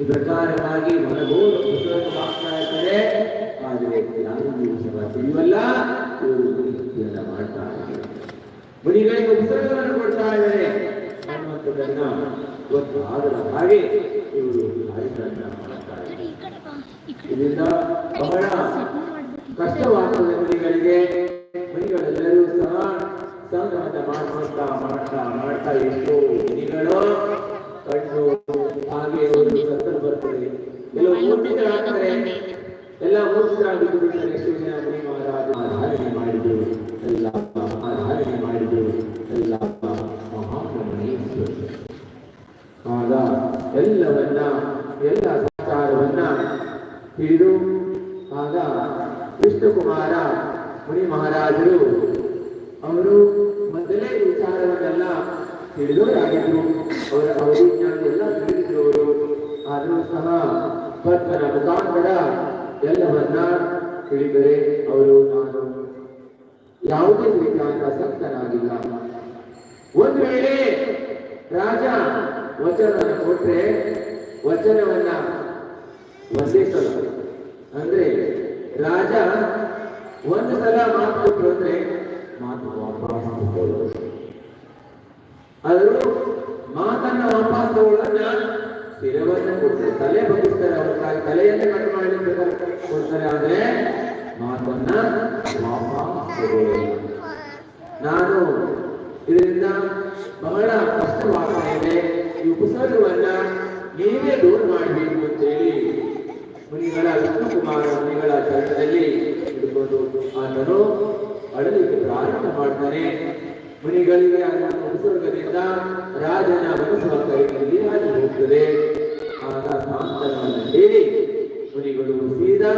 ಈ ಪ್ರಕಾರವಾಗಿ ಮನಗೋಡು ಪುಸ್ತಕವಾಗ್ತಾ ಇರ್ತಾರೆ. ಆದರೆ ಯಾರು ದಿವಸ ತಿಳಿವಲ್ಲ ಇವರು ಇದನ್ನ ಮಾಡ್ತಾ ಇದ್ದಾರೆ. ಮುನಿಗಳಿಗೆ ಪುಸ್ತಕವನ್ನು ಕೊಡ್ತಾ ಇದ್ದಾರೆ. ಅನ್ನುವಂಥದ್ದನ್ನ ಇವತ್ತು ಅದರ ಹಾಗೆ ಇವರು ಕಾರ್ಯಕ್ರಮ ಮಾಡ್ತಾ ಇದ್ದಾರೆ. ಇದರಿಂದ ಬಹಳ ಕಷ್ಟವಾಗ್ತದೆ ಮುನಿಗಳಿಗೆ. ಮುನಿಗಳೆಲ್ಲರೂ ಸಹ ಸಂಗ್ರಹದ ಮಾಡ್ತಾ ಮಾಡ್ತಾ ಮಾಡ್ತಾ ಎಷ್ಟೋ ಮುನಿಗಳು ಎಲ್ಲವನ್ನ, ಎಲ್ಲ ಸಂಚಾರವನ್ನ ಹಿಡಿದು, ಆಗ ವಿಷ್ಣುಕುಮಾರ ಮುನಿ ಮಹಾರಾಜರು ಅವರು ಮೊದಲೇ ವಿಚಾರವನ್ನೆಲ್ಲ ತಿಳಿದವರಾಗಿದ್ರು ಅವರ ಅವಧಿಜ್ಞಾನ ಎಲ್ಲ ತಿಳಿದಿದ್ರು ಅವರು ಆದರೂ ಸಹ ಪದ್ಮನ ಮುಖಾಂತರ ಎಲ್ಲವನ್ನ ತಿಳಿದರೆ ಅವರು ನಾನು ಯಾವುದೇ ರೀತಿಯಾದ ಸಕ್ತನಾಗಿಲ್ಲ ಒಂದು ವೇಳೆ ರಾಜ ವಚನವನ್ನು ಕೊಟ್ಟರೆ ವಚನವನ್ನ ಒಂದೇ ಸಲ ಅಂದ್ರೆ ರಾಜ ಒಂದು ಸಲ ಮಾತು ಕೊಟ್ಟರು ಅಂದ್ರೆ ಮಾತು ವಾಪಸ್ ಆದರೂ ಮಾತನ್ನ ವಾಪಸ್ ತಗೊಳ್ಳೋದನ್ನ ಸ್ಥಿರವನ್ನ ಕೊಡ್ತಾರೆ ತಲೆ ಬಗ್ಗಿಸ್ತಾರೆ ಅವ್ರ ತಲೆಯನ್ನೇ ಕಟ್ ಮಾಡಿ ಕೊಡ್ತಾರೆ, ಆದ್ರೆ ಮಾತನ್ನ ವಾಪಸ್ ನಾನು ಇದರಿಂದ ಬಹಳ ಕಷ್ಟವಾಗ್ತಾ ಇದೆ. ಈ ಪುಸ್ತಕವನ್ನ ನೀವೇ ದೂರ ಮಾಡಬೇಕು ಅಂತ ಹೇಳಿ ಮುನಿಗಳ ವಿಷ್ಣುಕುಮಾರ ಮುನಿಗಳ ಚರಣದಲ್ಲಿ ಹಿಡ್ಕೊಂಡು ಆತನು ಅಳಲಿಕ್ಕೆ ಪ್ರಾರಂಭ ಮಾಡ್ತಾನೆ. ಮುನಿಗಳಿಗೆ ಅದರ ಉಪಸರ್ಗದಿಂದ ರಾಜನ ಮನಸ್ಸುವ ಕೈಯಲ್ಲಿ ಹಾಗೆ ಹೋಗ್ತದೆ. ಆಗ ಸಾಂತನವನ್ನು ಹೇಳಿ ಮುನಿಗಳು ಸೀದಾ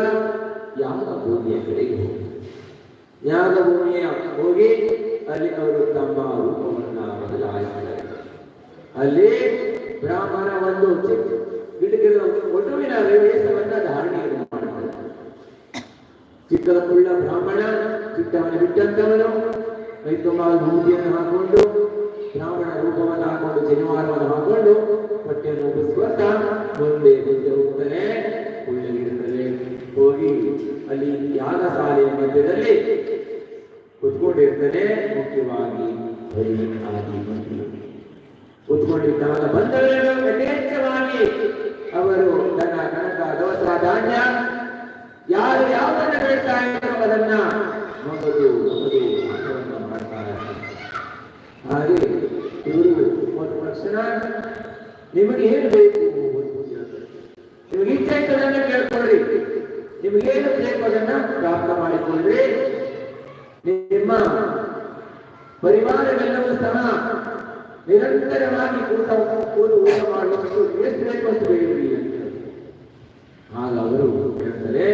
ಯಾವ ಭೂಮಿಯ ಕಡೆಗೆ ಯಾವ ಭೂಮಿಯ ಹೋಗಿ ಅಲ್ಲಿ ಅವರು ತಮ್ಮ ರೂಪವನ್ನು ಬದಲಾಯಿಸಿದ್ದಾರೆ ಅಲ್ಲಿ ಬ್ರಾಹ್ಮಣ ಒಂದು ಗಿಡಗಿಡ ಒಟುವಿನ ವೇಷವನ್ನ ಧಾರಣೆಯನ್ನು ಮಾಡ್ತಾರೆ ಚಿಕ್ಕದ ಕುಳ್ಳ ಬ್ರಾಹ್ಮಣ, ಚಿಕ್ಕವನ ಬಿಟ್ಟಂತವನು ಕೈ ತುಂಬ ಹಾಕೊಂಡು, ಬ್ರಾಹ್ಮಣ ರೂಪವನ್ನು ಹಾಕೊಂಡು, ಜನಿವಾರವನ್ನು ಹಾಕೊಂಡು ಹೊಟ್ಟೆಯನ್ನು ಉಪಿಸ್ಕೊತ ಮುಂದೆ ಮುಂದೆ ಹೋಗ್ತಾನೆ ಕುಳ್ಳಗಿರುತ್ತದೆ ಹೋಗಿ ಅಲ್ಲಿ ಯಾಗ ಶಾಲೆಯ ಮಧ್ಯದಲ್ಲಿ ಕುತ್ಕೊಂಡಿರ್ತಾನೆ, ಮುಖ್ಯವಾಗಿ ಬರೀ ಆದಿ ಮಂತ್ರಿ ಕುತ್ಕೊಂಡಿದ್ದಾಗ ಬಂಧುಗಳು ಯಥೇಚ್ಛವಾಗಿ ಅವರು ತನ್ನ ಕನಕ ದವಸ ಧಾನ್ಯ ಯಾರು ಯಾವುದನ್ನು ಹೇಳ್ತಾ ಇದ್ದಾರೋ ಅದನ್ನ ಮಾಡ್ತಾ ಹಾಗೆ ಇವರು ಒಂದು ತಕ್ಷಣ ನಿಮಗೆ ಏನು ಬೇಕು ನಿಮಗೆ ಇಚ್ಛೆ ಇದ್ದದನ್ನ ಕೇಳ್ಕೊಳ್ಳಿ. ನಿಮಗೇನು ಬೇಕು ಅದನ್ನ ಪ್ರಾಪ್ತ ಮಾಡಿಕೊಳ್ಳ್ರಿ ನಿಮ್ಮ ಪರಿವಾರವೆಲ್ಲವೂ ಸಹ ನಿರಂತರವಾಗಿ ಊಟ ಕೂತು ಊಟ ಮಾಡುವಷ್ಟು ಎಷ್ಟು ಬೇಕು ಅಷ್ಟು ಬೇಡ್ರಿ ಅಂತ ಆಗ ಅವರು ಹೇಳ್ತಾರೆ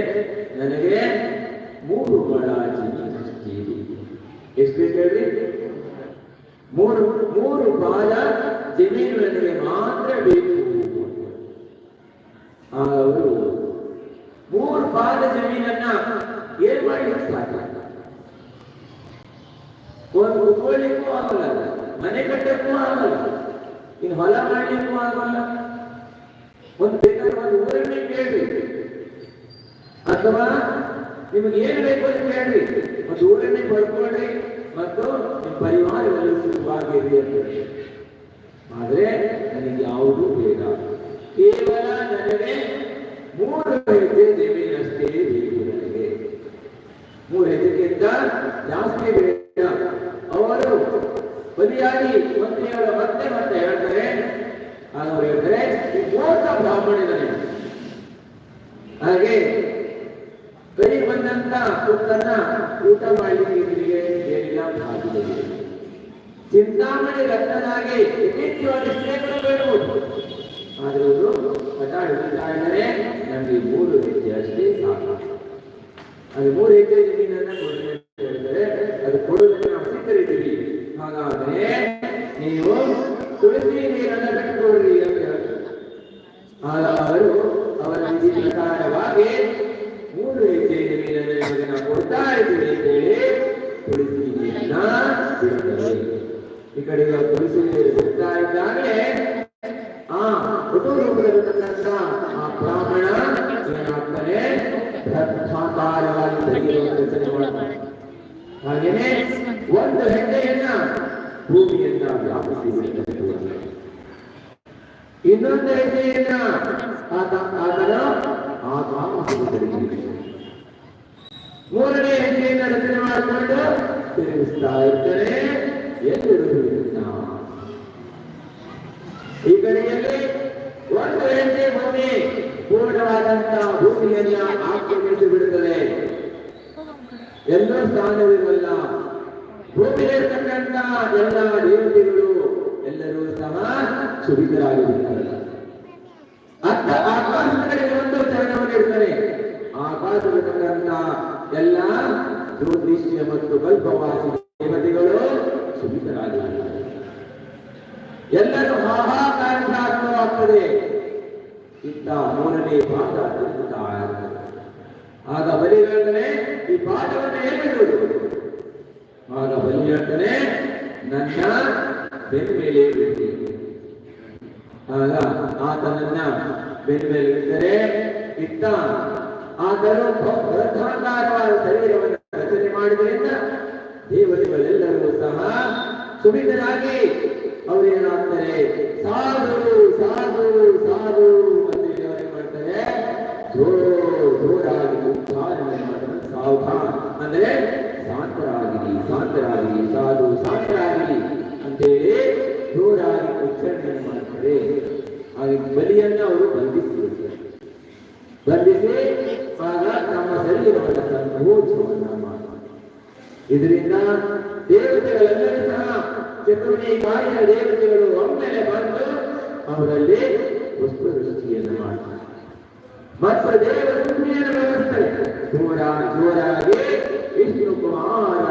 ನನಗೆ ಮೂರು ಬಳ ಜಮೀನಷ್ಟೇ ಎಷ್ಟು ಬೇಕು ಮೂರು ಮೂರು ಬಾಲ ಜಮೀನು ನನಗೆ ಮಾತ್ರ ಬೇಕು. ಆಗ ಅವರು ಮೂರು ಬಾಲ ಜಮೀನನ್ನ ಏನ್ ಮಾಡಿ ಒಂದು ಕೋಳಿಗೂ ಆಗಲ್ಲ. ಮನೆ ಕಟ್ಟಕ್ಕೂ ಆಗಲ್ಲ ಇನ್ನು ಹೊಲ ಮಾಡಲಿಕ್ಕೂ ಆಗಲ್ಲ ಒಂದು ಬೇಕಾದ್ರೆ ಒಂದು ಊರನ್ನೇ ಕೇಳಿ ಅಥವಾ ನಿಮಗೆ ಏನು ಬೇಕು ಅಂತ ಕೇಳ್ರಿ ಒಂದು ಊರನ್ನೇ ಪಡ್ಕೊಳ್ರಿ. ಮತ್ತು ನಿಮ್ಮ ಪರಿವಾರದಲ್ಲಿ ಸುಖವಾಗಿರಿ ಅಂತ ಹೇಳಿ. ಆದ್ರೆ ನನಗೆ ಯಾವುದೂ ಬೇಡ. ಕೇವಲ ನನಗೆ ಮೂರು ಹೆಜ್ಜೆ ದೇವಿನಷ್ಟೇ ಬೇಕು ನನಗೆ. ಮೂರು ಹೆಜ್ಜೆಗಿಂತ ಜಾಸ್ತಿ ಬೇಡ ಬದಿಯಾಗಿ ಮಂತ್ರಿಯವರ ಮತ್ತೆ ಮತ್ತೆ ಹೇಳ್ತಾರೆ ಅವರು ಹೇಳ್ತಾರೆ ಈ ಬ್ರಾಹ್ಮಣನೇ ಹಾಗೆ ಕೈ ಬಂದಂತ ತುತ್ತನ್ನ ಊಟ ಮಾಡಲಿಕ್ಕೆ ಇವರಿಗೆ ಏನಿಲ್ಲ ಸಾಧ್ಯವಿದೆ ಚಿಂತಾಮಣಿ ಯಥೇಚ್ಛವಾಗಿ ಶ್ರೇಷ್ಠ ಬೇಡಬಹುದು ಆದ್ರೆ ಅವರು ಹಠ ಹಿಡಿತಾ ಇದ್ದಾರೆ ನಮಗೆ ಮೂರು ಹೆಜ್ಜೆ ಅಷ್ಟೇ ಸಾಕು ಅದು ಮೂರು ಹೆಜ್ಜೆ ಜಮೀನನ್ನ ಕೊಡಿ ಅಂತ ಹೇಳಿದರೆ ಅದು ಕೊಡುವುದಕ್ಕೆ ನಾವು ಸಿದ್ಧರಿದ್ದೀವಿ ಹಾಗಾದ್ರೆ ನೀವು ತುಳಸಿ ನೀರನ್ನ ಕಟ್ಟಿಕೊಳ್ಳಿ ಅಂತ ಹೇಳ್ತಾರೆ ಆಗ ಅವರು ಅವರ ವಿಧಿ ಪ್ರಕಾರವಾಗಿ ಮೂರು ಹೆಜ್ಜೆ ಜಮೀನನ್ನು ನಿಮಗೆ ನಾವು ಕೊಡ್ತಾ ಇದ್ದೀವಿ ಅಂತ ಹೇಳಿ ತುಳಸಿ ನೀರನ್ನ ಬಿಡ್ತಾರೆ ಈ ಕಡೆ ನಾವು ತುಳಸಿ ನೀರು ಬಿಡ್ತಾ ಇದ್ದಾಗಲೇ ಆ ರೂಪದಲ್ಲಿರ್ತಕ್ಕಂಥ ಆ ಬ್ರಾಹ್ಮಣ ಏನಾಗ್ತಾನೆ ಬೃಹತ್ತಾಕಾರವಾಗಿ ತೆಗೆಯುವ ರಚನೆ ಮಾಡ್ತಾನೆ ಹಾಗೇನೆ ಒಂದು ಹೆಜ್ಜೆಯನ್ನ ಭೂಮಿಯನ್ನ ವ್ಯಾಪಿಸಿ ಬಿಡುತ್ತದೆ ಇನ್ನೊಂದು ಹೆಜ್ಜೆಯನ್ನ ಆತ ಆತನ ಆಕಾಶಕ್ಕೆ ತೆಗೆದಿದೆ ಮೂರನೇ ಹೆಜ್ಜೆಯನ್ನ ರಚನೆ ಮಾಡಿಕೊಂಡು ತಿರುಗಿಸ್ತಾ ಇರ್ತಾರೆ ಎಲ್ಲರೂ ಇದನ್ನ ಈ ಕಡೆಯಲ್ಲಿ ಒಂದು ಹೆಜ್ಜೆ ಭೂಮಿ ಪೂರ್ಣವಾದಂತಹ ಭೂಮಿಯನ್ನ ಆಕ್ರಮಿಸಿ ಬಿಡುತ್ತದೆ ಎಲ್ಲೋ ಸ್ಥಾನವಿರಲ್ಲ ಭೂಮಿಯಲ್ಲಿರ್ತಕ್ಕಂಥ ಎಲ್ಲ ದೇವತೆಗಳು ಎಲ್ಲರೂ ಸಹ ಸುರಿತರಾಗಿರುತ್ತಾರೆ. ಅತ್ತ ಆಕಾಶದ ಕಡೆಗೆ ಒಂದು ಚರಣವನ್ನು ಇಡ್ತಾರೆ ಆಕಾಶದಲ್ಲಿರ್ತಕ್ಕಂಥ ಎಲ್ಲ ಜ್ಯೋತಿಷ್ಯ ಮತ್ತು ಕಲ್ಪವಾಸಿ ದೇವತೆಗಳು ಸುರಿತರಾಗಿರುತ್ತಾರೆ. ಎಲ್ಲರೂ ಹಾಹಾಕಾರವಾಗ್ತದೆ ಇತ್ತ ಮೂರನೇ ಪಾಠ ತಿರುಗುತ್ತಾ ಆಗ ಬಲಿ ಹೇಳ್ತಾನೆ ಈ ಪಾಠವನ್ನು ಹೇಳ್ಬಿಡುವುದು ಆಗ ಬಲಿ ಹೇಳ್ತಾನೆ ನನ್ನ ಬೆನ್ ಮೇಲೆ ಇರುತ್ತೆ ಆಗ ಆತನನ್ನ ಬೆನ್ ಮೇಲೆ ಇಟ್ಟರೆ ಇತ್ತ ಆತನು ಬೃಹದಾಕಾರವಾದ ಶರೀರವನ್ನು ರಚನೆ ಮಾಡಿದ್ರಿಂದ ದೇವತೆಗಳೆಲ್ಲರೂ ಸಹ ಸುಮಿತರಾಗಿ ಅವರೇನಾಗ್ತಾರೆ? ಸಾಧು ಸಾಧು ಸಾಧು ಅಂತ ಹೇಳಿ ಮಾಡ್ತಾರೆ. ಜೋರ್ ಜೋರಾಗಿ ಸಾವಧಾನ ಅಂದ್ರೆ ಶಾಂತರಾಗಿರಿ ಶಾಂತರಾಗಿರಿ ಸಾಧು ಶಾಂತರಾಗಿರಿ ಅಂತೇಳಿ ಜೋರಾಗಿ ಉಚ್ಚಾರಣೆ ಮಾಡ್ತಾರೆ. ಹಾಗೆ ಬಲಿಯನ್ನ ಅವರು ಬಂಧಿಸಿಬಿಡ್ತಾರೆ ಬಂಧಿಸಿ ಆಗ ತಮ್ಮ ಶರೀರವನ್ನು ಸಂಕೋಚವನ್ನ ಮಾಡ್ತಾರೆ. ಇದರಿಂದ ದೇವತೆಗಳೆಲ್ಲರೂ ಸಹ ಚತುರ್ಣಿ ಕಾಯಿನ ದೇವತೆಗಳು ಒಮ್ಮೆಲೆ ಬಂದು ಅವರಲ್ಲಿ ಪುಷ್ಪವೃಷ್ಟಿಯನ್ನು ಮಾಡ್ತಾರೆ. ಮತ್ತು ದೇವರ ವ್ಯವಸ್ಥೆ ಜೋರ ಜೋರಾಗಿ ವಿಷ್ಣು ಕುಮಾರ